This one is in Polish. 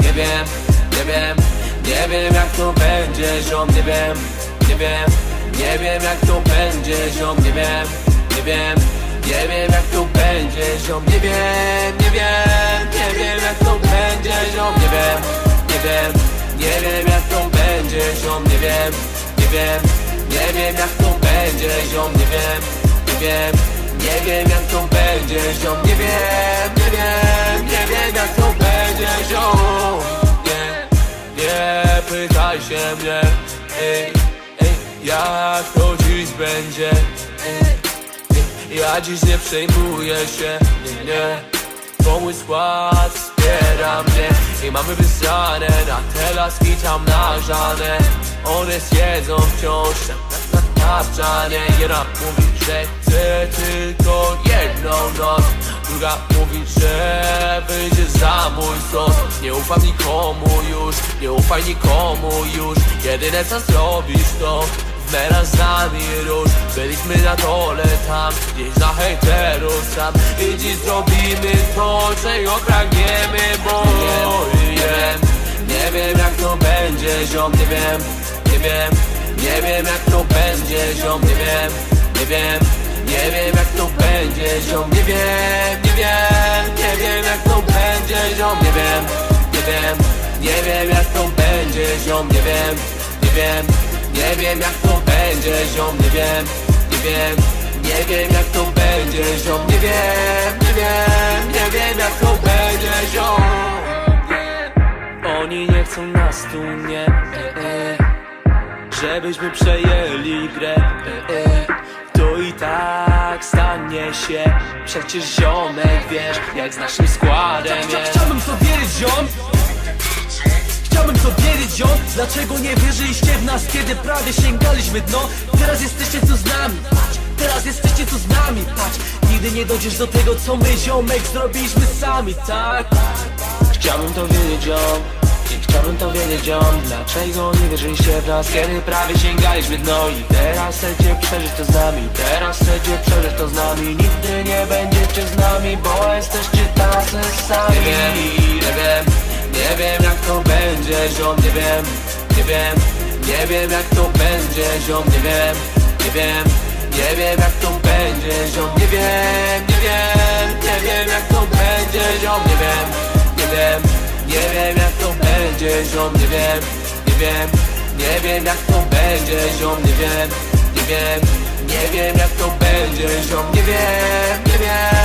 Nie wiem, nie wiem, nie wiem jak to będzie, ziom, nie wiem, nie wiem, nie wiem jak to będzie, ziom, nie wiem, nie wiem, nie wiem jak to będzie, ziom, nie wiem, nie wiem, nie wiem jak to będzie, ziom, nie wiem, nie wiem, nie wiem jak to będzie, ziom, nie wiem, nie wiem, nie wiem jak to będzie, ziom, nie wiem, wiem, nie wiem jak to będzie, ziom, nie wiem, nie wiem, nie wiem jak to będzie, ziom, nie, nie pytaj się mnie, ej, ej, jak to dziś będzie, ej, ja dziś nie przejmuję się, nie, nie. Pomój skład wspiera mnie I mamy wysrane na te laski tam nagrzane One siedzą wciąż tapczanie Jedna mówi, że chce tylko jedną noc. Druga mówi, że wyjdzie za mój sos. Nie ufam nikomu już, nie ufaj nikomu już. Jedyne co zrobisz to Mera z nami róż Byliśmy na dole tam Gdzieś za hejterów sam. I dziś zrobimy to, czego pragniemy Bo nie wiem, nie wiem jak to będzie Ziom, nie wiem, nie wiem Nie wiem jak to będzie Ziom, nie wiem, nie wiem. Nie wiem jak to będzie Ziom, nie wiem, nie wiem. Nie wiem jak to będzie Ziom, nie wiem, nie wiem. Nie wiem jak to będzie Ziom, nie wiem, nie wiem. Nie wiem jak to będzie, ziom, nie wiem, nie wiem. Nie wiem jak to będzie, ziom, nie wiem, nie wiem. Nie wiem jak to będzie, ziom. Oni nie chcą nas tu, nie e, e, Żebyśmy przejęli grę. E, e, To i tak stanie się. Przecież ziomek, wiesz, jak z naszym składem Chcia, jest. chciałbym to wierzyć, ziom. Chciałbym to wierzyć, ziom. Dlaczego nie wierzyliście w nas, kiedy prawie sięgaliśmy dno? Teraz jesteście tu z nami, patrz Teraz jesteście tu z nami, patrz Nigdy nie dojdziesz do tego, co my, ziomek, zrobiliśmy sami, tak? Chciałbym to wiedzieć, ziom chciałbym to wiedzieć, ziom Dlaczego nie wierzyliście w nas, kiedy prawie sięgaliśmy dno I teraz chcecie przeżyć to z nami Teraz chcecie przeżyć to z nami Nigdy nie będziecie z nami, bo jesteście tacy sami Nie wiem, nie wiem, nie wiem jak to będzie, ziom Nie wiem, nie wiem, nie wiem jak to będzie, ziom Nie wiem, nie wiem, nie wiem jak to będzie, ziom Nie wiem, nie wiem, nie wiem jak to będzie, ziom Nie wiem, nie wiem, nie wiem jak to będzie ziom, nie wiem, nie wiem. Nie wiem jak to będzie ziom, nie wiem, nie wiem. Nie wiem jak to będzie ziom, nie wiem, nie wiem.